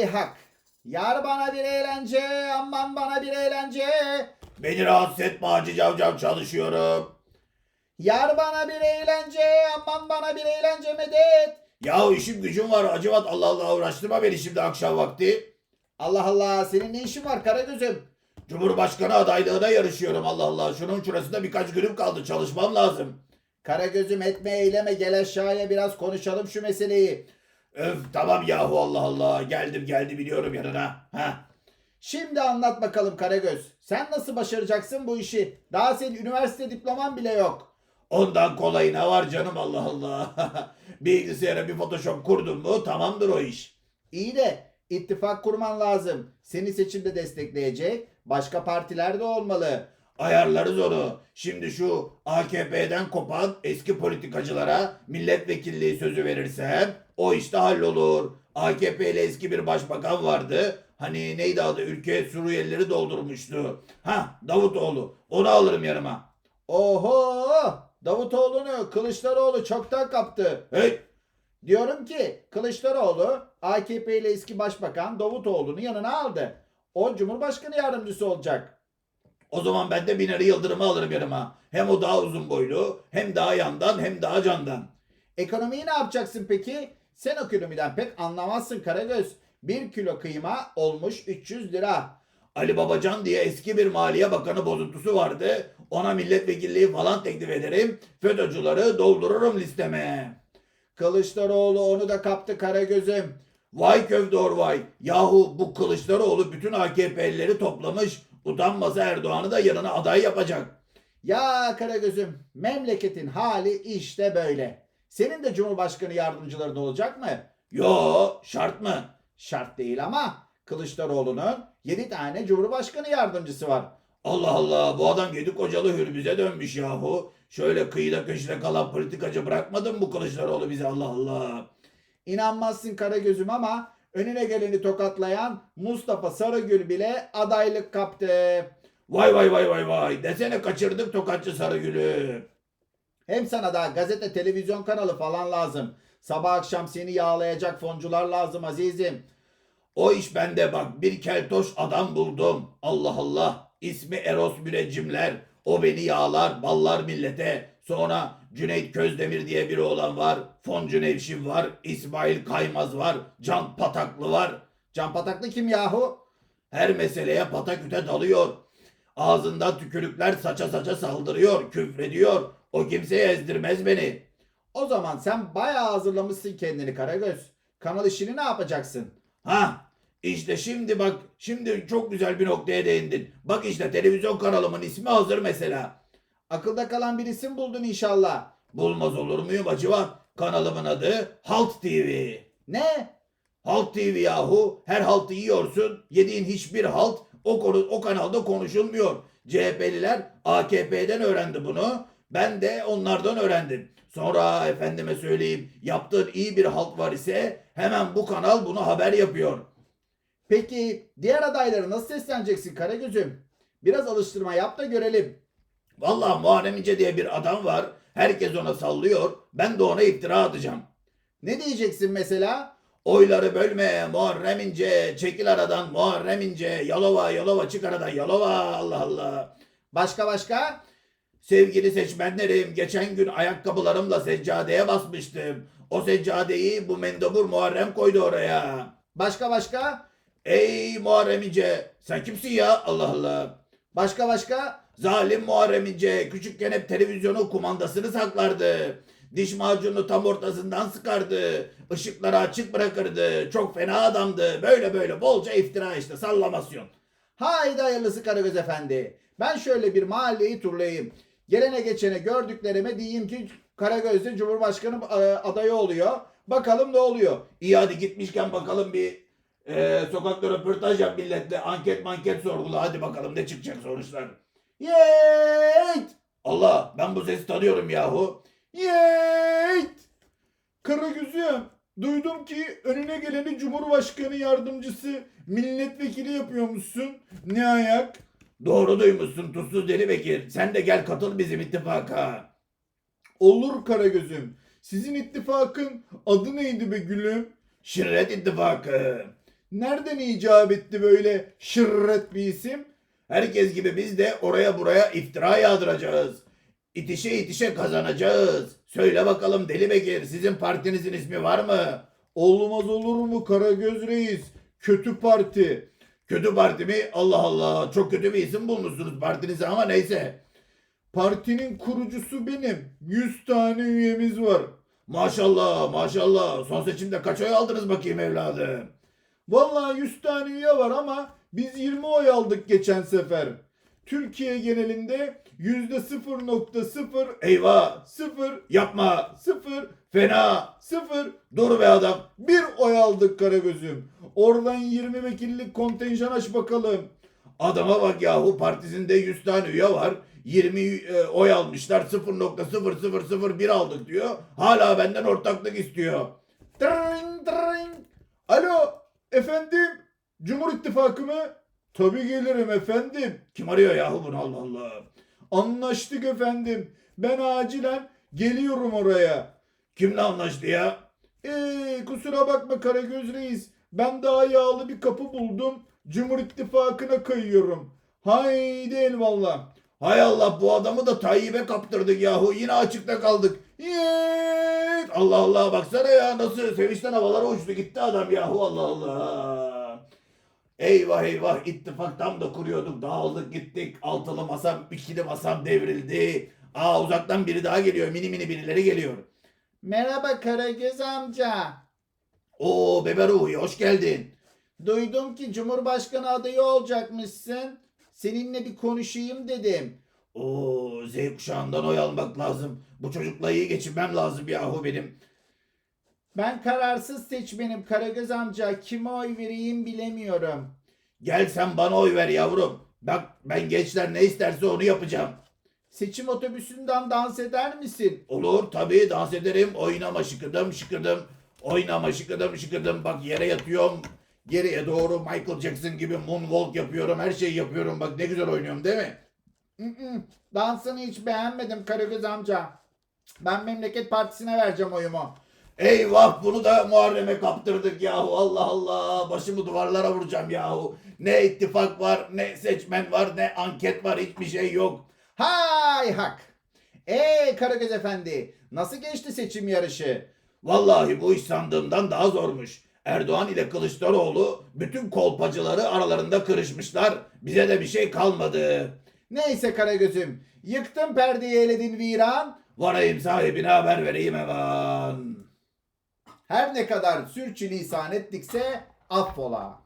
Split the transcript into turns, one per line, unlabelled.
Hay hak. Yar bana bir eğlence, aman bana bir eğlence.
Beni rahatsız etme Hacı Cavcav çalışıyorum.
Yar bana bir eğlence, aman bana bir eğlence medet.
Yahu işim gücüm var Hacivat Allah Allah uğraştırma beni şimdi akşam vakti.
Allah Allah senin ne işin var Karagöz'üm?
Cumhurbaşkanı adaylığına yarışıyorum Allah Allah. Şunun şurasında birkaç günüm kaldı çalışmam lazım.
Karagöz'üm etme eyleme gel aşağıya biraz konuşalım şu meseleyi.
Öf tamam yahu Allah Allah geldim geldim biliyorum yanına. Ha.
Şimdi anlat bakalım Karagöz. Sen nasıl başaracaksın bu işi? Daha senin üniversite diploman bile yok.
Ondan kolay ne var canım Allah Allah. Bilgisayara bir Photoshop kurdum mu tamamdır o iş.
İyi de ittifak kurman lazım. Seni seçimde destekleyecek başka partiler de olmalı.
Ayarlarız onu. Şimdi şu AKP'den kopan eski politikacılara milletvekilliği sözü verirsem o işte hallolur. AKP ile eski bir başbakan vardı. Hani neydi adı ülke Suriyelileri doldurmuştu. Ha Davutoğlu. Onu alırım yanıma.
Oho! Davutoğlu'nu Kılıçdaroğlu çoktan kaptı.
Hey
Diyorum ki Kılıçdaroğlu AKP ile eski başbakan Davutoğlu'nu yanına aldı. O Cumhurbaşkanı yardımcısı olacak.
o zaman ben de Binali Yıldırım'ı alırım yanıma. Hem o daha uzun boylu hem daha yandan hem daha candan.
Ekonomiyi ne yapacaksın peki? Sen ekonomiden pek anlamazsın Karagöz. Bir kilo kıyma olmuş 300 lira.
Ali Babacan diye eski bir maliye bakanı bozuntusu vardı. Ona milletvekilliği falan teklif ederim. FETÖ'cüleri doldururum listeme.
Kılıçdaroğlu onu da kaptı Karagöz'üm.
Vay kövdor vay. Yahu bu Kılıçdaroğlu bütün AKP'lileri toplamış. Utanmasa Erdoğan'ı da yanına aday yapacak.
Ya Karagöz'üm memleketin hali işte böyle. Senin de Cumhurbaşkanı yardımcıların olacak mı?
Yo şart mı?
Şart değil ama Kılıçdaroğlu'nun 7 tane Cumhurbaşkanı yardımcısı var.
Allah Allah bu adam yedi kocalı hürbize dönmüş yahu. Şöyle kıyıda köşede kalan politikacı bırakmadın mı Kılıçdaroğlu bize Allah Allah.
İnanmazsın Karagöz'üm ama önüne geleni tokatlayan Mustafa Sarıgül bile adaylık kaptı.
Vay vay vay vay vay. Desene kaçırdık tokatçı Sarıgül'ü.
Hem sana da gazete, televizyon kanalı falan lazım. Sabah akşam seni yağlayacak foncular lazım azizim.
O iş bende bak bir keltoş adam buldum. Allah Allah. İsmi Eros Müneccimler. O beni yağlar, ballar millete. Sonra Cüneyt Közdemir diye biri olan var. Foncu Nevşin var. İsmail Kaymaz var. Can Pataklı var.
Can Pataklı kim yahu?
Her meseleye pataküte dalıyor. Ağzından tükürükler saça saça saldırıyor, küfrediyor. O kimseye ezdirmez beni.
O zaman sen bayağı hazırlamışsın kendini Karagöz. Kanal işini ne yapacaksın?
Ha işte şimdi bak şimdi çok güzel bir noktaya değindin. Bak işte televizyon kanalımın ismi hazır mesela.
Akılda kalan bir isim buldun inşallah.
Bulmaz olur muyum acaba? Kanalımın adı Halt TV.
Ne?
Halt TV yahu. Her haltı yiyorsun. Yediğin hiçbir halt o, konu, o kanalda konuşulmuyor. CHP'liler AKP'den öğrendi bunu. Ben de onlardan öğrendim. Sonra efendime söyleyeyim yaptığın iyi bir halt var ise hemen bu kanal bunu haber yapıyor.
Peki diğer adayları nasıl sesleneceksin Karagöz'üm? Biraz alıştırma yap da görelim.
Vallahi Muharrem İnce diye bir adam var. Herkes ona sallıyor. Ben de ona iftira atacağım.
Ne diyeceksin mesela?
Oyları bölme Muharrem İnce. Çekil aradan Muharrem İnce. Yalova Yalova çık aradan Yalova Allah Allah.
Başka başka?
Sevgili seçmenlerim geçen gün ayakkabılarımla seccadeye basmıştım. O seccadeyi bu mendebur Muharrem koydu oraya.
Başka başka?
Ey Muharrem İnce sen kimsin ya Allah Allah.
Başka başka?
Zalim Muharrem İnce küçükken hep televizyonun kumandasını saklardı. Diş macunu tam ortasından sıkardı. Işıkları açık bırakırdı. Çok fena adamdı. Böyle böyle bolca iftira işte sallamasyon.
Haydi hayırlısı Karagöz Efendi. Ben şöyle bir mahalleyi turlayayım. Gelene geçene gördüklerime diyeyim ki Karagöz'de Cumhurbaşkanı e, adayı oluyor. Bakalım ne oluyor.
İyi hadi gitmişken bakalım bir e, sokakta röportaj yap milletle. Anket manket sorgula. Hadi bakalım ne çıkacak sonuçlar.
Yeet!
Allah ben bu sesi tanıyorum yahu.
Yeet! Karagöz'üm duydum ki önüne geleni Cumhurbaşkanı yardımcısı milletvekili yapıyormuşsun. Ne ayak?
Doğru duymuşsun tuzsuz deli Bekir. Sen de gel katıl bizim ittifaka.
Olur Karagöz'üm. Sizin ittifakın adı neydi be gülüm?
Şirret ittifakı.
Nereden icap etti böyle şırret bir isim?
Herkes gibi biz de oraya buraya iftira yağdıracağız. İtişe itişe kazanacağız. Söyle bakalım Deli Bekir sizin partinizin ismi var mı?
Olmaz olur mu Karagöz Reis? Kötü parti.
Kötü parti mi? Allah Allah çok kötü bir isim bulmuşsunuz partinize ama neyse.
Partinin kurucusu benim. 100 tane üyemiz var.
Maşallah maşallah son seçimde kaç oy aldınız bakayım evladım?
Vallahi 100 tane üye var ama biz 20 oy aldık geçen sefer. Türkiye genelinde %0.0
Eyvah
0
yapma
0
fena
0
dur be adam.
bir oy aldık Karagöz'üm. Oradan 20 vekillik kontenjan aç bakalım.
Adama bak yahu partisinde 100 tane üye var. 20 e, oy almışlar 0.0001 aldık diyor. Hala benden ortaklık istiyor.
Tırring tırring. Alo efendim Cumhur İttifakı mı? Tabii gelirim efendim.
Kim arıyor yahu bunu Allah Allah.
Anlaştık efendim. Ben acilen geliyorum oraya.
Kimle anlaştı ya?
Eee kusura bakma Karagöz Reis. Ben daha yağlı bir kapı buldum. Cumhur İttifakı'na kayıyorum. Haydi eyvallah.
Hay Allah bu adamı da Tayyip'e kaptırdık yahu. Yine açıkta kaldık. Yeet! Allah Allah baksana ya nasıl sevinçten havalara uçtu gitti adam yahu Allah Allah. Eyvah eyvah ittifaktan da kuruyorduk dağıldık gittik. Altılı masam ikili masam devrildi. Aa uzaktan biri daha geliyor mini mini birileri geliyor.
Merhaba Karagöz amca.
Oo Bebe Ruhi hoş geldin.
Duydum ki Cumhurbaşkanı adayı olacakmışsın. Seninle bir konuşayım dedim.
Oo Z kuşağından oy almak lazım. Bu çocukla iyi geçinmem lazım yahu benim.
Ben kararsız seçmenim Karagöz amca. Kime oy vereyim bilemiyorum.
Gel sen bana oy ver yavrum. Bak ben gençler ne isterse onu yapacağım.
Seçim otobüsünden dans eder misin?
Olur tabii dans ederim. Oynama şıkıdım şıkıdım. Oynama şıkıdım şıkıdım. Bak yere yatıyorum. Geriye doğru Michael Jackson gibi moonwalk yapıyorum. Her şeyi yapıyorum. Bak ne güzel oynuyorum değil mi?
Mm-mm, Dansını hiç beğenmedim Karagöz amca. Ben Memleket Partisi'ne vereceğim oyumu.
Eyvah bunu da Muharrem'e kaptırdık yahu. Allah Allah. Başımı duvarlara vuracağım yahu. Ne ittifak var, ne seçmen var, ne anket var. Hiçbir şey yok.
Hay hak. Ee Karagöz efendi nasıl geçti seçim yarışı?
Vallahi bu iş sandığımdan daha zormuş. Erdoğan ile Kılıçdaroğlu bütün kolpacıları aralarında kırışmışlar. Bize de bir şey kalmadı.
Neyse Karagöz'üm yıktın perdeyi eledin viran.
Varayım sahibine haber vereyim hemen.
Her ne kadar sürçülisan ettikse affola.